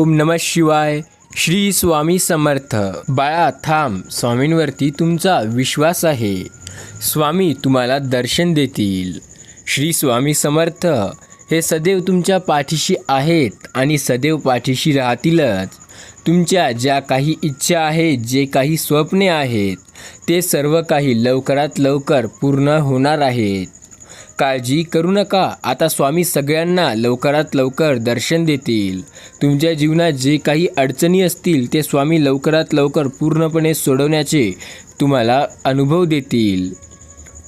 ओम नम शिवाय श्री स्वामी समर्थ. बाळा थांब. स्वामींवरती तुमचा विश्वास आहे. स्वामी तुम्हाला दर्शन देतील. श्री स्वामी समर्थ हे सदैव तुमच्या पाठीशी आहेत आणि सदैव पाठीशी राहतीलच. तुमच्या ज्या काही इच्छा आहेत जे काही स्वप्ने आहेत ते सर्व काही लवकरात लवकर पूर्ण होणार आहेत. काळजी करू नका. आता स्वामी सगळ्यांना लवकरात लवकर दर्शन देतील. तुमच्या जीवनात जे काही अडचणी असतील ते स्वामी लवकरात लवकर पूर्णपणे सोडवण्याचे तुम्हाला अनुभव देतील.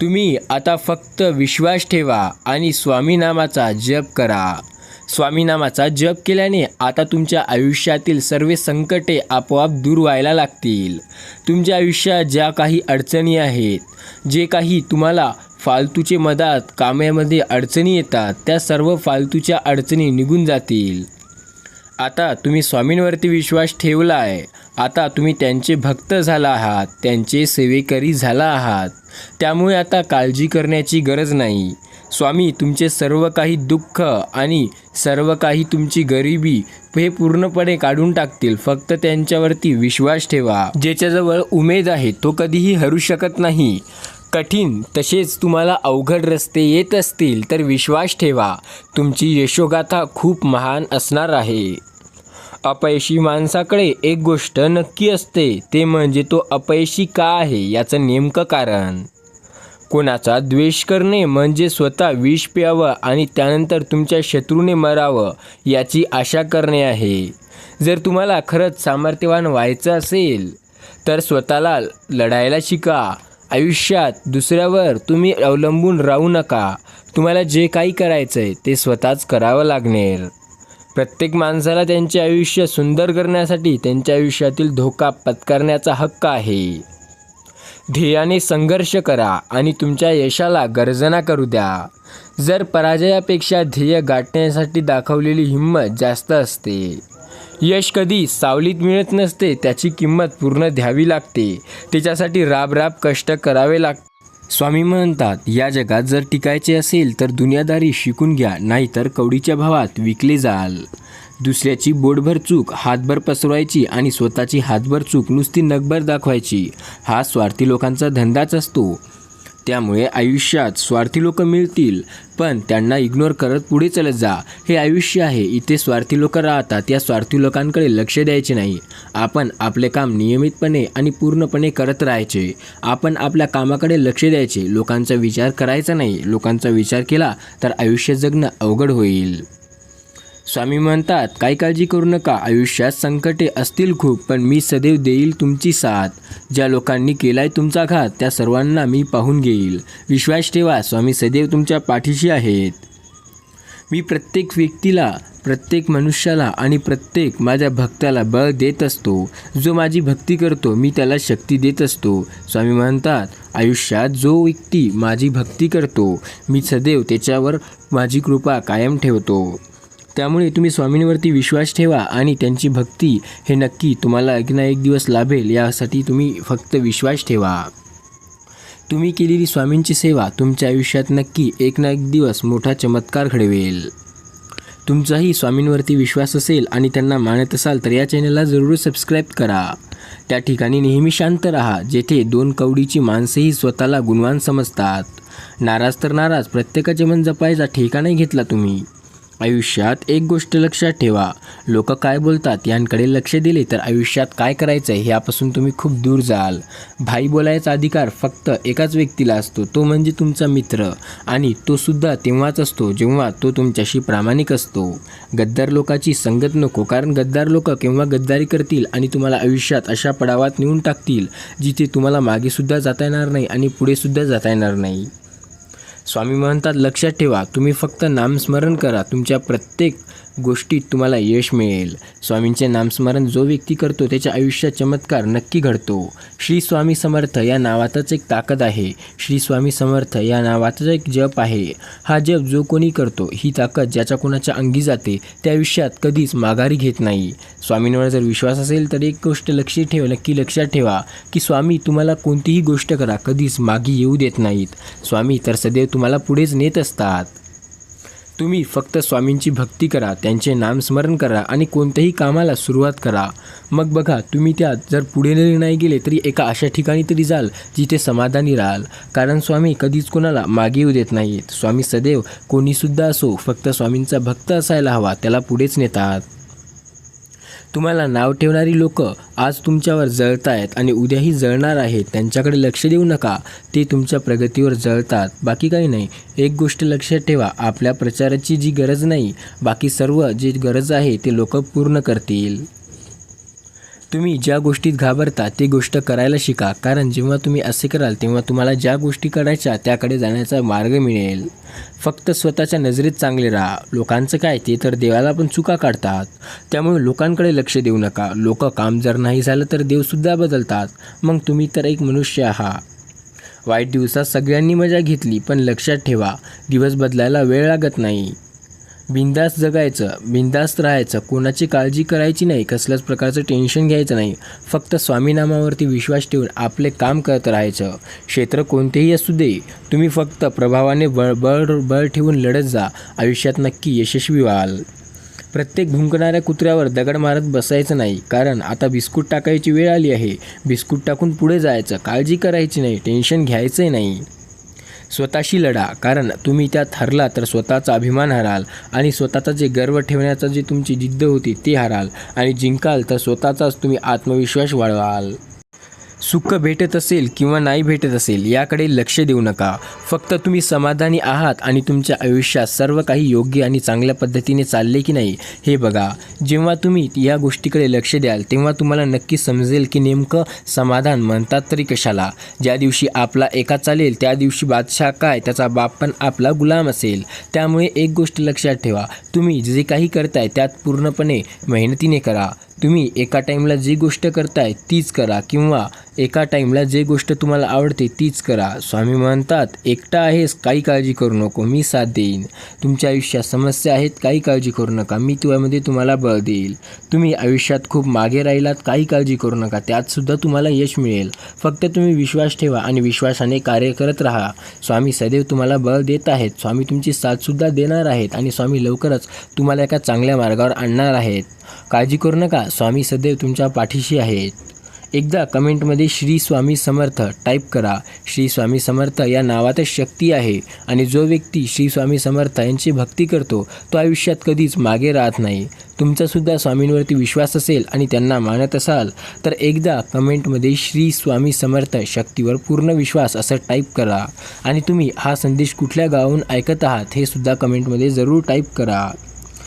तुम्ही आता फक्त विश्वास ठेवा आणि स्वामी नामाचा जप करा. स्वामी नामाचा जप केल्याने आता तुमच्या आयुष्यातील सर्व संकटे आपोआप दूर व्हायला लागतील. तुमच्या आयुष्यात ज्या काही अडचणी आहेत जे काही तुम्हाला फालतूचे मधात कामामध्ये अडचणी येतात त्या सर्व फालतूच्या अडचणी निघून जातील. आता तुम्ही स्वामींवरती विश्वास ठेवला आहे आता तुम्ही त्यांचे भक्त झाला आहात त्यांचे सेवेकरी झाला आहात. त्यामुळे आता काळजी करण्याची गरज नाही. स्वामी तुमचे सर्व काही दुःख आणि सर्व काही तुमची गरिबी हे पूर्णपणे काढून टाकतील. फक्त त्यांच्यावरती विश्वास ठेवा. ज्याच्याजवळ उमेद आहे तो कधीही हरू शकत नाही. कठीण तसेच तुम्हाला अवघड रस्ते येत असतील तर विश्वास ठेवा. तुमची यशोगाथा खूप महान असणार आहे. अपयशी माणसाकडे एक गोष्ट नक्की असते ते म्हणजे तो अपयशी का आहे याचं नेमकं कारण. कोणाचा द्वेष करणे म्हणजे स्वतः विष प्यावं आणि त्यानंतर तुमच्या शत्रूने मरावं याची आशा करणे आहे. जर तुम्हाला खरंच सामर्थ्यवान व्हायचं असेल तर स्वतःला लढायला शिका. आयुष्यात दुसऱ्यावर तुम्ही अवलंबून राहू नका. तुम्हाला जे काही करायचं आहे ते स्वतःच करावं लागणार प्रत्येक माणसाला त्यांचे आयुष्य सुंदर करण्यासाठी त्यांच्या आयुष्यातील धोका पत्करण्याचा हक्क आहे. ध्येयाने संघर्ष करा आणि तुमच्या यशाला गर्जना करू द्या. जर पराजयापेक्षा ध्येय गाठण्यासाठी दाखवलेली हिंमत जास्त असते यश कधी सावलीत मिळत नसते त्याची किंमत पूर्ण द्यावी लागते. त्याच्यासाठी राब राब कष्ट करावे लागते स्वामी म्हणतात या जगात जर टिकायचे असेल तर दुनियादारी शिकून घ्या नाहीतर कवडीच्या भावात विकले जाल. दुसऱ्याची बोटभर चूक हातभर पसरवायची आणि स्वतःची हातभर चूक नुसती नगभर दाखवायची. हा स्वार्थी लोकांचा धंदाच असतो. त्यामुळे आयुष्यात स्वार्थी लोक मिळतील. पण त्यांना इग्नोर करत पुढे चालत जा. हे आयुष्य आहे. इथे स्वार्थी लोक राहतात. या स्वार्थी लोकांकडे लक्ष द्यायचे नाही. आपण आपले काम नियमितपणे आणि पूर्णपणे करत राहायचे. आपण आपल्या कामाकडे लक्ष द्यायचे. लोकांचा विचार करायचा नाही. लोकांचा विचार केला तर आयुष्य जगणं अवघड होईल. स्वामी म्हणतात काही काळजी करू नका. आयुष्यात संकटे असतील खूप पण मी सदैव देईल तुमची साथ. ज्या लोकांनी केलाय तुमचा घात त्या सर्वांना मी पाहून घेईल. विश्वास ठेवा स्वामी सदैव तुमच्या पाठीशी आहेत. मी प्रत्येक व्यक्तीला प्रत्येक मनुष्याला आणि प्रत्येक माझ्या भक्ताला बळ देत असतो. जो माझी भक्ती करतो मी त्याला शक्ती देत असतो. स्वामी म्हणतात आयुष्यात जो व्यक्ती माझी भक्ती करतो मी सदैव त्याच्यावर माझी कृपा कायम ठेवतो. त्यामुळे तुम्ही स्वामींवरती विश्वास ठेवा आणि त्यांची भक्ती हे नक्की तुम्हाला एक ना एक दिवस लाभेल यासाठी तुम्ही फक्त विश्वास ठेवा. तुम्ही केलेली स्वामींची सेवा तुमच्या आयुष्यात नक्की एक ना एक दिवस मोठा चमत्कार घडवेल. तुमचाही स्वामींवरती विश्वास असेल आणि त्यांना मानत असाल तर या चॅनलला जरूर सबस्क्राईब करा. त्या ठिकाणी नेहमी शांत राहा जेथे दोन कवडीची माणसेही स्वतःला गुणवान समजतात. नाराज तर नाराज प्रत्येकाचे मन जपायचा ठेका नाही घेतला तुम्ही. आयुष्यात एक गोष्ट लक्षात ठेवा. लोक काय बोलतात यांकडे लक्ष दिले तर आयुष्यात काय करायचं आहे ह्यापासून तुम्ही खूप दूर जाल. भाई बोलायचा अधिकार फक्त एकाच व्यक्तीला असतो तो म्हणजे तुमचा मित्र. आणि तो सुद्धा तेव्हाच असतो जेव्हा तो तुमच्याशी प्रामाणिक असतो. गद्दार लोकाची संगत नको कारण गद्दार लोक केव्हा गद्दारी करतील आणि तुम्हाला आयुष्यात अशा पडावात नेऊन टाकतील जिथे तुम्हाला मागेसुद्धा जाता येणार नाही आणि पुढेसुद्धा जाता येणार नाही. स्वामी म्हणतात लक्षात ठेवा तुम्ही फक्त नामस्मरण करा तुमच्या प्रत्येक गोष्टीत तुम्हाला यश मिळेल. स्वामींचे नामस्मरण जो व्यक्ती करतो त्याच्या आयुष्यात चमत्कार नक्की घडतो. श्री स्वामी समर्थ या नावातच एक ताकद आहे. श्री स्वामी समर्थ या नावातच एक जप आहे. हा जप जो कोणी करतो ही ताकद ज्याच्या कोणाच्या अंगी जाते त्या आयुष्यात कधीच माघारी घेत नाही. स्वामींवर जर विश्वास असेल तर एक गोष्ट लक्षात ठेवा नक्की लक्षात ठेवा की स्वामी तुम्हाला कोणतीही गोष्ट करा कधीच मागे येऊ देत नाहीत. स्वामी तर सदैव तुम्हाला पुढेच नेत असतात. तुम्ही फक्त स्वामींची भक्ती करा त्यांचे नामस्मरण करा आणि कोणत्याही कामाला सुरुवात करा. मग बघा तुम्ही त्यात जर पुढे नाही गेले तरी एका अशा ठिकाणी तरी जाल जिथे समाधानी राहाल. कारण स्वामी कधीच कोणाला मागे येऊ देत नाहीत. स्वामी सदैव कोणीसुद्धा असो फक्त स्वामींचा भक्त असायला हवा त्याला पुढेच नेतात. तुम्हाला नाव ठेवणारी लोक आज तुमच्यावर जळत आहेत आणि उद्याही जळणार आहेत. त्यांच्याकडे लक्ष देऊ नका. ते तुमच्या प्रगतीवर जळतात. बाकी काही नाही. एक गोष्ट लक्षात ठेवा. आपल्या प्रचाराची जी गरज नाही बाकी सर्व जी गरज आहे ते लोक पूर्ण करतील. तुम्ही ज्या गोष्टीत घाबरता ती गोष्ट करायला शिका. कारण जेव्हा तुम्ही असे कराल तेव्हा तुम्हाला ज्या गोष्टी करायच्या त्याकडे जाण्याचा मार्ग मिळेल. फक्त स्वतःच्या नजरेत चांगले राहा. लोकांचं काय ते तर देवाला पण चुका काढतात. त्यामुळे लोकांकडे लक्ष देऊ नका. लोक काम जर नाही झालं तर देवसुद्धा बदलतात. मग तुम्ही तर एक मनुष्य आहात. वाईट दिवसात सगळ्यांनी मजा घेतली पण लक्षात ठेवा. दिवस बदलायला वेळ लागत नाही. बिंदास्त जगायचं बिंदास्त राहायचं कोणाची काळजी करायची नाही कसल्याच प्रकारचं टेन्शन घ्यायचं नाही. फक्त स्वामीनामावरती विश्वास ठेवून आपले काम करत राहायचं. क्षेत्र कोणतेही असू दे तुम्ही फक्त प्रभावाने बळ बळ बळ ठेवून लढत जा. आयुष्यात नक्की यशस्वी व्हाल. प्रत्येक भुंकणाऱ्या कुत्र्यावर दगड मारत बसायचं नाही कारण आता बिस्कुट टाकायची वेळ आली आहे. बिस्कुट टाकून पुढे जायचं काळजी करायची नाही टेन्शन घ्यायचंही नाही. स्वतःशी लढा. कारण तुम्ही त्यात हरला तर स्वतःचा अभिमान हराल आणि स्वतःचा जे गर्व ठेवण्याचा जी तुमची जिद्द होती ती हराल. आणि जिंकाल तर स्वतःचाच तुम्ही आत्मविश्वास वाढवाल. सुख भेटत असेल किंवा नाही भेटत असेल याकडे लक्ष देऊ नका. फक्त तुम्ही समाधानी आहात आणि तुमच्या आयुष्यात सर्व काही योग्य आणि चांगल्या पद्धतीने चालले की नाही हे बघा. जेव्हा तुम्ही या गोष्टीकडे लक्ष द्याल तेव्हा तुम्हाला नक्की समजेल की नेमकं समाधान म्हणतात तरी कशाला? ज्या दिवशी आपला एका चालेल त्या दिवशी बादशाह काय त्याचा बाप पण आपला गुलाम असेल. त्यामुळे एक गोष्ट लक्षात ठेवा. तुम्ही जे काही करताय त्यात पूर्णपणे मेहनतीने करा. तुम्ही एका टाईमला जी गोष्ट करताय तीच करा. किंवा एका टाईमला जे गोष्ट तुम्हाला आवडते तीच करा. स्वामी म्हणतात एकटा आहेस काही काळजी करू नको. मी साथ देईन. तुमच्या आयुष्यात समस्या आहेत काही काळजी करू नका. मी तुझ्यामध्ये तुम्हाला बळ देईल. तुम्ही आयुष्यात खूप मागे राहिलात काही काळजी करू नका. त्यातसुद्धा तुम्हाला यश मिळेल. फक्त तुम्ही विश्वास ठेवा आणि विश्वासाने कार्य करत राहा. स्वामी सदैव तुम्हाला बळ देत आहेत. स्वामी तुमची साथसुद्धा देणार आहेत आणि स्वामी लवकरच तुम्हाला एका चांगल्या मार्गावर आणणार आहेत. काळजी करू नका. स्वामी सदैव तुमच्या पाठीशी आहेत. एकदा कमेंटमध्ये श्री स्वामी समर्थ टाईप करा. श्री स्वामी समर्थ या नावातच शक्ती आहे आणि जो व्यक्ती श्री स्वामी समर्थ यांची भक्ती करतो तो आयुष्यात कधीच मागे राहत नाही. तुमचासुद्धा स्वामींवरती विश्वास असेल आणि त्यांना मानत असाल तर एकदा कमेंटमध्ये श्री स्वामी समर्थ शक्तीवर पूर्ण विश्वास असं टाईप करा. आणि तुम्ही हा संदेश कुठल्या गावाहून ऐकत आहात हे सुद्धा कमेंटमध्ये जरूर टाईप करा.